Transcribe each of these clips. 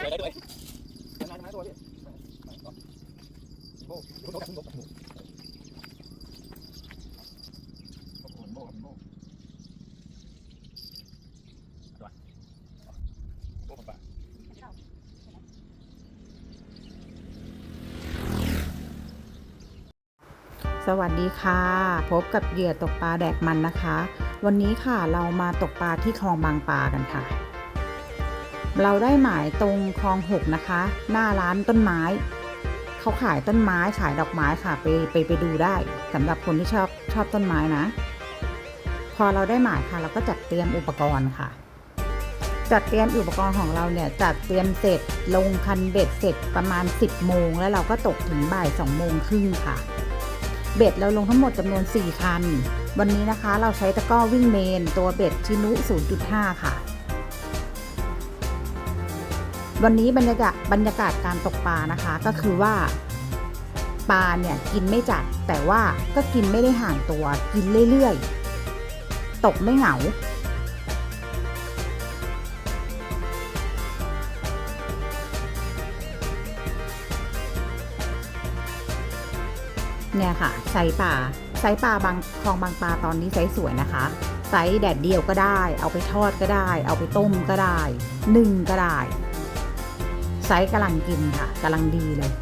ได้ด้วยได้ด้วยทำไมทำไมตัวพี่โบ้โบ้โบ้โบ้โบ้โบ้สวัสดีค่ะ พบกับเหยื่อตกปลาแดกมันนะคะ วันนี้ค่ะเรามาตกปลาที่คลองบางปลากันค่ะ เราได้หมายตรงคลองหกนะคะ หน้าร้านต้นไม้ เขาขายต้นไม้ขายดอกไม้ค่ะไปไปไปดูได้สำหรับคนที่ชอบชอบต้นไม้นะ พอเราได้หมายค่ะ เราก็จัดเตรียมอุปกรณ์ค่ะ จัดเตรียมอุปกรณ์ของเราเนี่ยจัดเตรียมเสร็จลงคันเบ็ดเสร็จประมาณ 10โมงแล้วเราก็ตกถึงบ่าย2โมงครึ่งค่ะ เบ็ดเราลงทั้งหมดจำนวน 4 คัน วันนี้นะคะเราใช้ตะกร้อวิ่งเมน ตัวเบ็ดชินุ 0.5 ค่ะ วันนี้บรรยากาศบรรยากาศการตกปลานะคะ ก็คือว่าปลาเนี่ยกินไม่จัด แต่ว่าก็กินไม่ได้ห่างตัวกินเรื่อยๆ ตกไม่เหงาเนี่ยค่ะไซส์ปลาไซส์ปลาบางคลองบางปลาตอนนี้ไซส์สวยนะคะไซส์แดดเดียวก็ได้ เอาไปทอดก็ได้ เอาไปต้มก็ได้นึ่งก็ได้ ไซส์กำลังกินค่ะกำลังดีเลย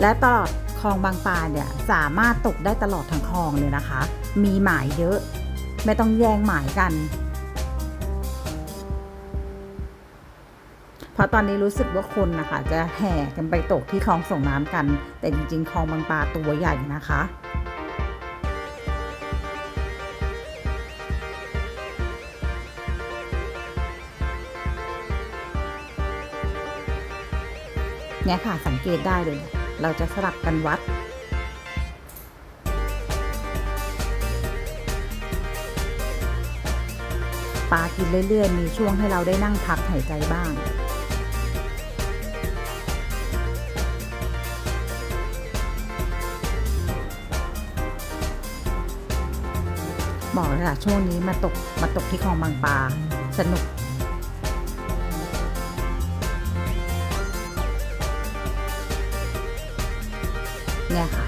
และตลอดคลองบางปลาเนี่ยสามารถตกได้ตลอดทั้งคลองเลยนะคะ มีหมายเยอะ ไม่ต้องแย่งหมายกัน เพราะตอนนี้รู้สึกว่าคนนะคะ จะแห่กันไปตกที่คลองส่งน้ำกัน แต่จริงๆคลองบางปลาตัวใหญ่นะคะ เนี่ยค่ะสังเกตได้เลย เราจะสลับกันวัด ปลากินเรื่อยๆ มีช่วงให้เราได้นั่งพักหายใจบ้างบอกเลยค่ะช่วงนี้มาตกมาตกที่คลองบางปลาสนุก เนี่ยค่ะ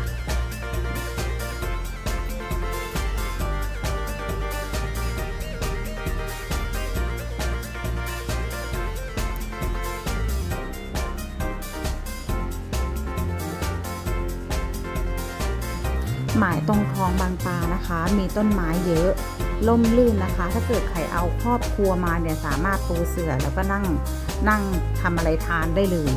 หมายตรงคลองบางปลานะคะ มีต้นไม้เยอะล่มลื่นนะคะ ถ้าเกิดใครเอาครอบครัวมาเนี่ยสามารถปูเสื่อแล้วก็นั่งนั่งทำอะไรทานได้เลย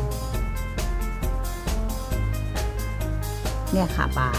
เนี่ยค่ะปลา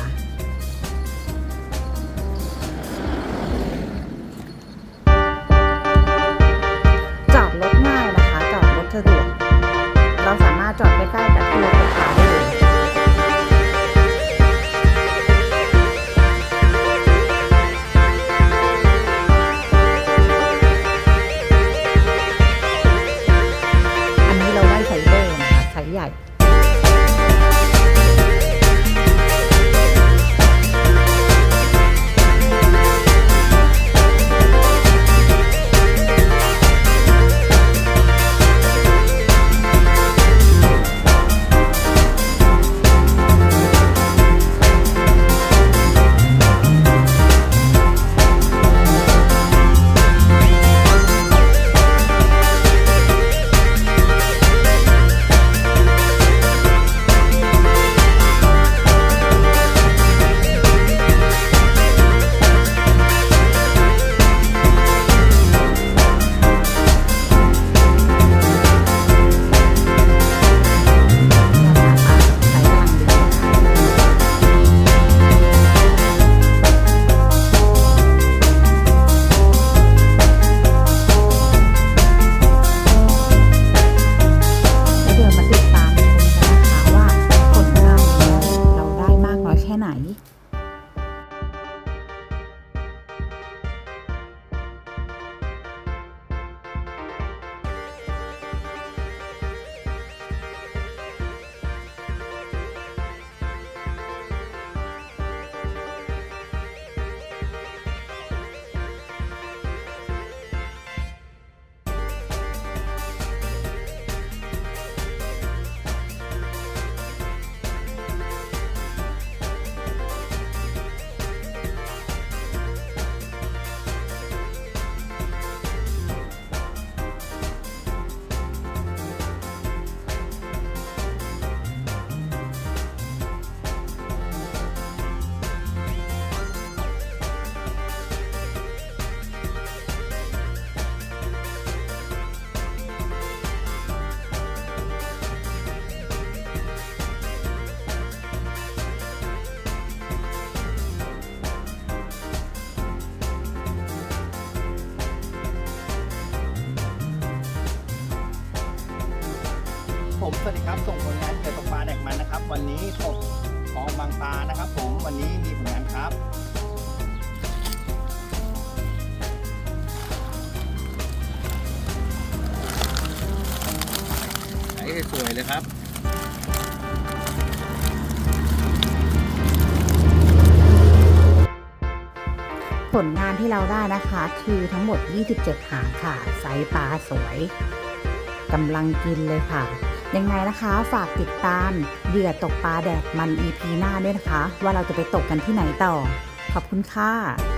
ผมสวัสดีครับส่งผลงานเกี่ยวกับปลาแดกมันนะครับ วันนี้ตกของบางปลานะครับ ผมวันนี้มีผลงานครับไอ้สวยเลยครับผลงานที่เราได้นะคะ คือทั้งหมด 27 หางค่ะไซส์ปลาสวยกำลังกินเลยค่ะ ยังไงนะคะ ฝากติดตามเหยื่อตกปลาแดดมัน EP หน้าด้วยนะคะ ว่าเราจะไปตกกันที่ไหนต่อ ขอบคุณค่ะ